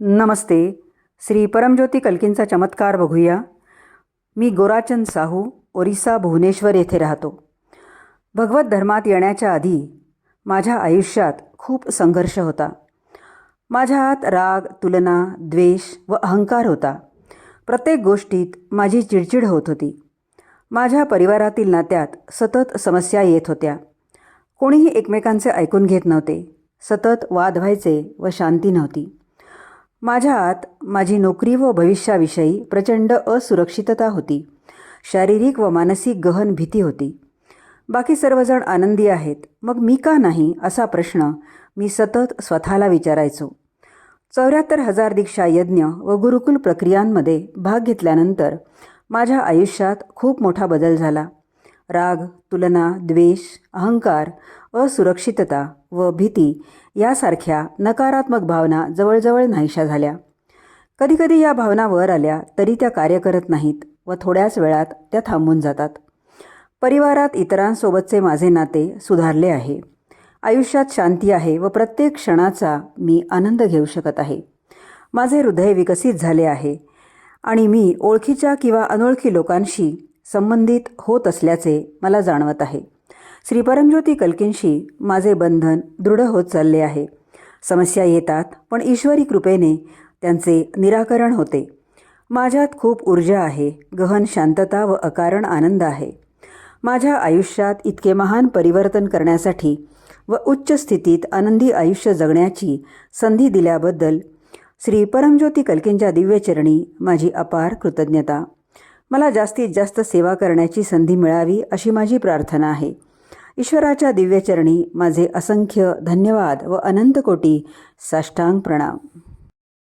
नमस्ते. श्री परमज्योती कल्कींचा चमत्कार बघूया. मी गोराचंद साहू ओरिसा भुवनेश्वर येथे राहतो. भगवत धर्मात येण्याच्या आधी माझ्या आयुष्यात खूप संघर्ष होता. माझ्या राग तुलना द्वेष व अहंकार होता. प्रत्येक गोष्टीत माझी चिडचिड होत होती. माझ्या परिवारातील नात्यात सतत समस्या येत होत्या. कोणीही एकमेकांचे ऐकून घेत नव्हते. सतत वाद व्हायचे व शांती नव्हती. माझ्या आत माझी नोकरी व भविष्याविषयी प्रचंड असुरक्षितता होती. शारीरिक व मानसिक गहन भीती होती. बाकी सर्वजण आनंदी आहेत. मग मी का नाही? असा प्रश्न मी सतत स्वतःला विचारायचो. चौऱ्याहत्तर हजार दीक्षा यज्ञ व गुरुकुल प्रक्रियांमध्ये भाग घेतल्यानंतर माझ्या आयुष्यात खूप मोठा बदल झाला. राग तुलना द्वेष अहंकार असुरक्षितता व भीती यासारख्या नकारात्मक भावना जवळजवळ नाहीशा झाल्या. कधीकधी या भावना वर आल्या तरी त्या कार्य करत नाहीत व थोड्याच वेळात त्या थांबून जातात. परिवारात इतरांसोबतचे माझे नाते सुधारले आहे. आयुष्यात शांती आहे व प्रत्येक क्षणाचा मी आनंद घेऊ शकत आहे. माझे हृदय विकसित झाले आहे आणि मी ओळखीच्या किंवा अनोळखी लोकांशी संबंधित होत असल्याचे मला जाणवत आहे. श्री परमज्योती कल्कींशी माझे बंधन दृढ होत चालले आहे. समस्या येतात पण ईश्वरी कृपेने त्यांचे निराकरण होते. माझ्यात खूप ऊर्जा आहे गहन शांतता व अकारण आनंद आहे. माझ्या आयुष्यात इतके महान परिवर्तन करण्यासाठी व उच्च स्थितीत आनंदी आयुष्य जगण्याची संधी दिल्याबद्दल श्री परमज्योती कल्कींच्या दिव्यचरणी माझी अपार कृतज्ञता. मला जास्तीत जास्त सेवा करण्याची संधी मिळावी अशी माझी प्रार्थना आहे. ईश्वराच्या दिव्यचरणी माझे असंख्य धन्यवाद व अनंतकोटी साष्टांग प्रणाम.